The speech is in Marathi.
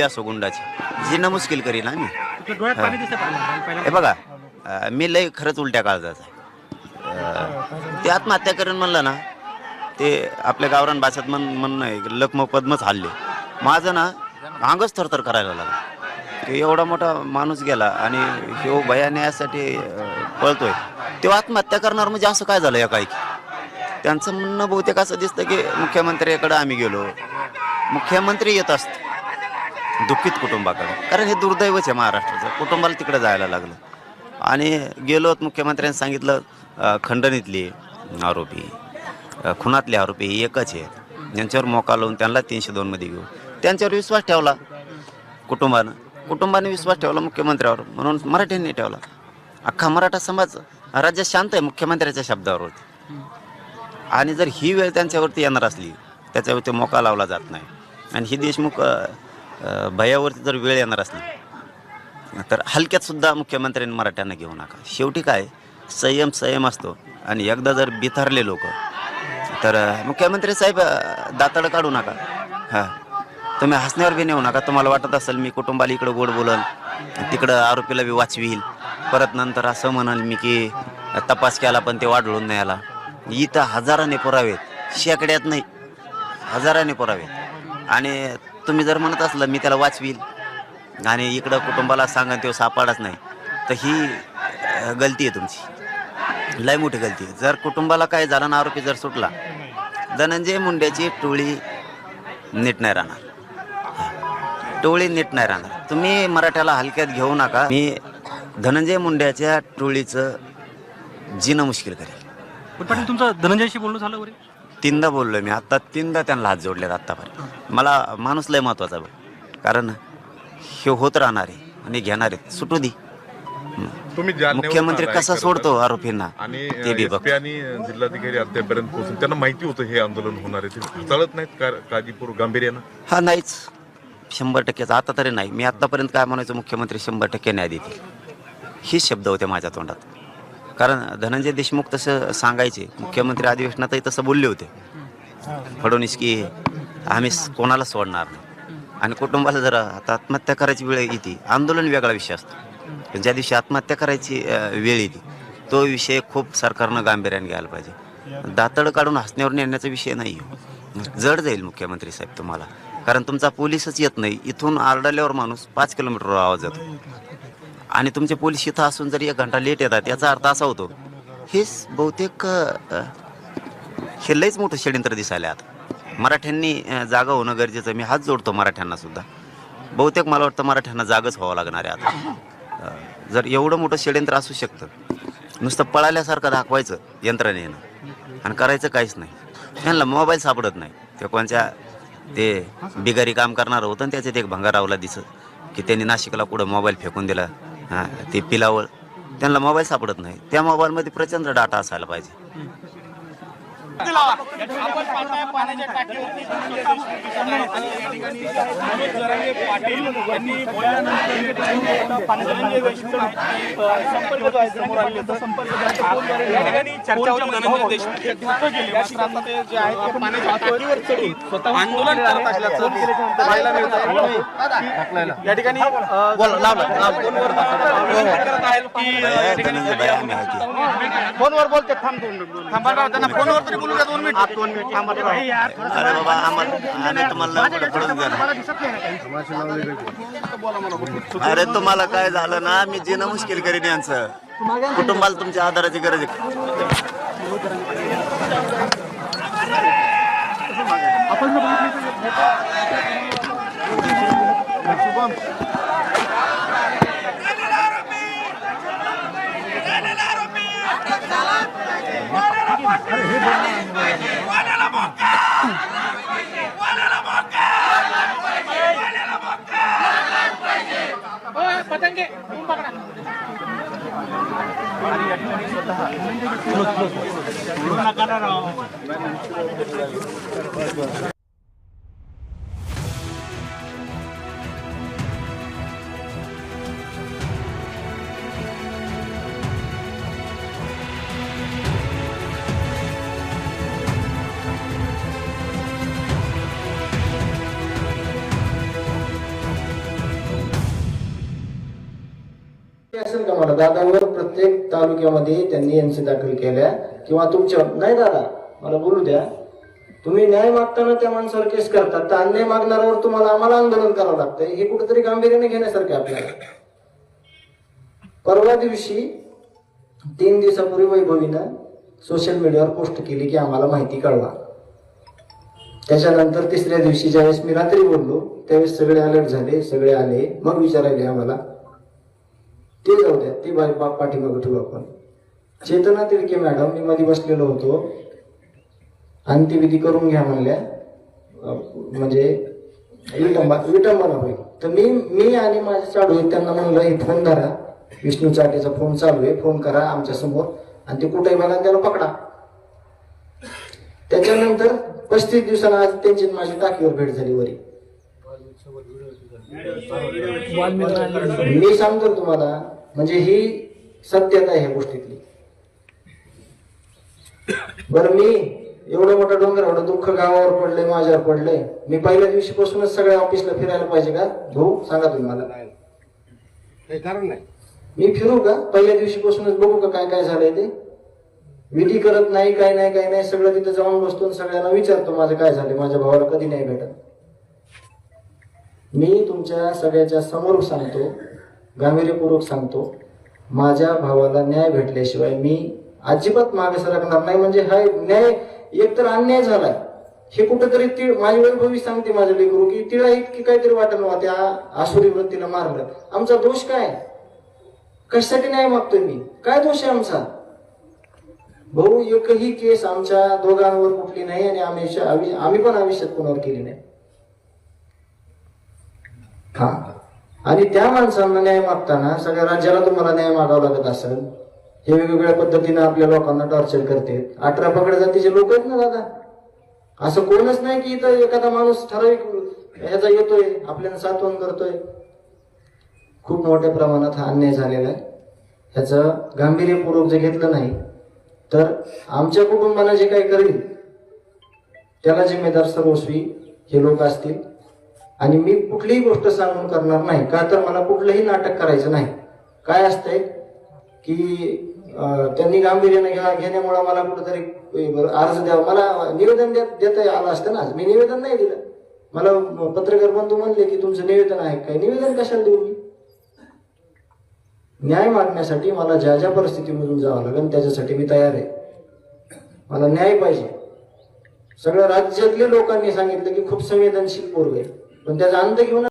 ते असो गुंडाची. जिनं मुश्किल करीन आम्ही. डोळ्यात पाणी दिसतं हे बघा अं, मी लय खरंच उलट्या काळजाचा आहे. अं, ते आत्महत्या करेन म्हणलं ना ते आपल्या गावरान भाषेत म्हण म्हणणं आहे लखम पद्मच हल्ले माझं ना अंगच थरथर करायला लागलं. की एवढा मोठा माणूस गेला आणि ह्यो भया न्यायासाठी अं, पळतोय. तेव्हा आत्महत्या करणार म्हणजे असं काय झालं एकाएकी? त्यांचं म्हणणं बहुतेक असं दिसतं की मुख्यमंत्र्याकडे आम्ही गेलो. मुख्यमंत्री येत असत. दुःखित कुटुंबाकडे. कारण हे दुर्दैवच आहे महाराष्ट्राचं. कुटुंबाला तिकडे जायला लागलं. आणि गेलो मुख्यमंत्र्यांनी सांगितलं अ, खंडणीतले आरोपी अ, खुनातले आरोपी हे एकच आहेत. ज्यांच्यावर मोका लावून त्यांना तीनशे दोनमध्ये घेऊ त्यांच्यावर विश्वास ठेवला. कुटुंबानं कुटुंबाने विश्वास ठेवला मुख्यमंत्र्यावर. म्हणून मराठ्यांनी ठेवला. अख्खा मराठा समाज राज्यात शांत आहे मुख्यमंत्र्याच्या शब्दावर होती आणि जर ही वेळ त्यांच्यावरती येणार असली त्याच्यावरती मोका लावला जात नाही. आणि ही देशमुख अ, भयावरती जर वेळ येणार असली तर हलक्यात सुद्धा मुख्यमंत्र्यांनी मराठ्यांना घेऊ नका. शेवटी काय संयम संयम असतो. आणि एकदा जर बिथरले लोक तर मुख्यमंत्री साहेब दातड काढू नका. हां. तुम्ही हसण्यावर बी नेऊ नका. तुम्हाला वाटत असेल मी कुटुंबाला इकडं गोड बोलन तिकडं आरोपीला बी वाचवील परत नंतर असं म्हणाल मी की तपास केला पण ते वाढळून नाही आला. इथं हजाराने पुरावेत शेकड्यात नाही. हजाराने पुरावेत आणि तुम्ही जर म्हणत असलं मी त्याला वाचवील. आणि इकडं कुटुंबाला सांगा तो सापडाच नाही. तर ही गलती आहे तुमची. लय मोठी गलती आहे. जर कुटुंबाला काय झालं ना आरोपी जर सुटला धनंजय मुंड्याची टोळी नीट नाही राहणार. टोळी नीट नाही राहणार. तुम्ही मराठ्याला हलक्यात घेऊ नका. मी धनंजय मुंड्याच्या टोळीचं जिणं मुश्किल करेल. पण तुमचं धनंजयशी बोलणं झालं वगैरे तीनदा बोललोय मी. आता तीनदा त्यांना हात जोडलेत आत्तापर्यंत मला माणूस लय महत्त्वाचा बघ. कारण हे होत राहणार आहे आणि घेणार आहेत. सुटू दे. तुम्ही मुख्यमंत्री कसा सोडतो. आरोपींना? आणि ते बी बघ. आणि जिल्हाधिकारी अद्यापर्यंत पोहोचून त्यांना माहिती होतं हे आंदोलन होणार आहे. ते चालत नाहीत का काळजीपूर्वक गांभीर्यानं? हा नाहीच. शंभर टक्केच आता तरी नाही. मी आतापर्यंत काय म्हणायचो? मुख्यमंत्री शंभर टक्के न्याय देतील. हीच शब्द होते माझ्या तोंडात. कारण धनंजय देशमुख तसं सांगायचे. मुख्यमंत्री अधिवेशनातही तसं बोलले होते. फडणवीस की आम्ही कोणाला सोडणार नाही. आणि कुटुंबाला जर आता आत्महत्या करायची वेळ येते. आंदोलन वेगळा विषय असतो. पण ज्या दिवशी आत्महत्या करायची वेळ येते तो विषय खूप सरकारनं गांभीर्याने घ्यायला पाहिजे. दातड काढून हसण्यावर नेण्याचा विषय नाही. आहे. जड जाईल मुख्यमंत्री साहेब तुम्हाला. कारण तुमचा पोलीसच येत नाही. इथून आरडल्यावर माणूस पाच किलोमीटरवर आवाज जातो आणि तुमचे पोलीस इथं असून जर एक घंटा लेट येतात याचा अर्थ असा होतो हेच बहुतेक हे लईच मोठं षडयंत्र दिसायला आता मराठ्यांनी जागा होणं गरजेचं. मी हात जोडतो मराठ्यांना सुद्धा. बहुतेक मला वाटतं मराठ्यांना जागच व्हावं लागणार आहे आता. जर एवढं मोठं षडयंत्र असू शकतं नुसतं पळाल्यासारखं दाखवायचं यंत्रणेनं आणि करायचं काहीच नाही. त्यांना मोबाईल सापडत नाही. ते कोणत्या ते बिगारी काम करणार होतं आणि त्याच्यात एक भंगारावला दिसत की त्यांनी नाशिकला कुठं मोबाईल फेकून दिला. हां ते पिलावळ. त्यांना मोबाईल सापडत नाही. त्या मोबाईलमध्ये प्रचंड डाटा असायला पाहिजे. आपण पाहताय पाण्याच्या टाकीवरती पाटील यांनी आंदोलन करत असल्याचं पाहायला मिळतं. या ठिकाणी फोनवर करत आहेत की या ठिकाणी धनंजय भाई आम्ही आहे की फोनवर बोलते थांब दोन थांबा त्यांना फोनवर तरी अरे बाबा आम्हाला तुम्हाला अरे तुम्हाला काय झालं ना मी जेणं मुश्किल करीन यांचं. कुटुंबाला तुमच्या आधाराची गरज आहे. पतंगे स्वतः दादावर प्रत्येक तालुक्यामध्ये त्यांनी एनसी दाखल केल्या. किंवा तुमच्या नाही दादा मला बोलू द्या. तुम्ही न्याय मागताना त्या माणसावर केस करतात तर अन्याय मागणाऱ्यावर तुम्हाला आम्हाला आंदोलन करावं लागतंय हे कुठेतरी गांभीर्याने घेण्यासारखे आपल्याला. परवा दिवशी तीन दिवसापूर्वी वैभवीनं सोशल मीडियावर पोस्ट केली की आम्हाला माहिती कळवा. त्याच्यानंतर तिसऱ्या दिवशी ज्यावेळेस मी रात्री बोललो त्यावेळेस सगळे अलर्ट झाले सगळे आले. मग विचारायला आम्हाला ते जाऊ द्या. ते बाई बाप पाठीमागं ठेवू आपण. चेतना तिडके मॅडम मी मध्ये बसलेलो होतो. अंत्यविधी करून घ्या म्हणल्या. म्हणजे विटंबा विटंबना होईल तर मी मी आणि माझे चालू आहेत त्यांना म्हणलं हे फोन धरा. विष्णू चाटेचा फोन चालू आहे. फोन करा आमच्यासमोर. आणि ते कुठेही बघा त्याला पकडा. त्याच्यानंतर पस्तीस दिवसाला आज त्यांची माझी टाकीवर भेट झाली वरी. मी सांगतो तुम्हाला म्हणजे ही सत्यता आहे ह्या गोष्टीतली. बरं मी एवढं मोठं डोंगर एवढं दुःख गावावर पडलंय माझ्यावर पडलंय. मी पहिल्या दिवशीपासूनच सगळ्या ऑफिसला फिरायला पाहिजे का? भाऊ सांगा तुम्ही मला. काही कारण नाही. मी फिरू का? पहिल्या दिवशीपासूनच बघू का काय काय झालंय ते? विधी करत नाही काय नाही काय नाही सगळं तिथं जाऊन बसतो सगळ्यांना विचारतो माझं काय झालंय माझ्या भावाला कधी नाही भेटत. मी तुमच्या सगळ्याच्या समोर सांगतो गांभीर्यपूर्वक सांगतो माझ्या भावाला न्याय भेटल्याशिवाय मी अजिबात मागे सरकणार नाही. म्हणजे हा न्याय एकतर अन्याय झालाय. हे कुठेतरी तीळ माझी वैभवी सांगते माझ्या लेकरू की तिला इतकी काहीतरी वाटत नव्हतं त्या आसुरी वृत्तीला मारलं. आमचा दोष काय? कशासाठी न्याय मागतोय मी? काय दोष आहे आमचा? भाऊ एकही केस आमच्या दोघांवर कुठली नाही आणि आम्ही- आम्ही पण आयुष्यात कोणावर केली नाही. हा आणि त्या माणसांना न्याय मागताना सगळ्या राज्याला तुम्हाला न्याय मागावा लागत असेल. हे वेगवेगळ्या पद्धतीनं आपल्या लोकांना टॉर्चर करते. अठरा पकड जातीचे लोक आहेत ना दादा? असं कोणच नाही की इथं एखादा माणूस ठराविक ह्याचा येतोय आपल्याला सातवण करतोय. खूप मोठ्या प्रमाणात हा अन्याय झालेला आहे. ह्याचं गांभीर्यपूर्वक जे घेतलं नाही तर आमच्या कुटुंबाला जे काही करेल त्याला जिम्मेदार सर्वस्वी हे लोक असतील. आणि मी कुठलीही गोष्ट सांगून करणार नाही. का तर मला कुठलंही नाटक करायचं नाही. काय असतंय? की त्यांनी गांभीर्याने घ्या घेण्यामुळे मला कुठेतरी अर्ज द्यावा मला निवेदन देत देता आलं असतं ना मी निवेदन नाही दिलं. मला पत्रकार बंधू म्हणले की तुमचं निवेदन आहे काय? निवेदन कशाला देऊ मी? न्याय मागण्यासाठी मला ज्या ज्या परिस्थितीमधून जावं लागेल त्याच्यासाठी मी तयार आहे. मला न्याय पाहिजे. सगळ्या राज्यातल्या लोकांनी सांगितलं की खूप संवेदनशील पोरग आहे. पण त्याचा अंत घेऊन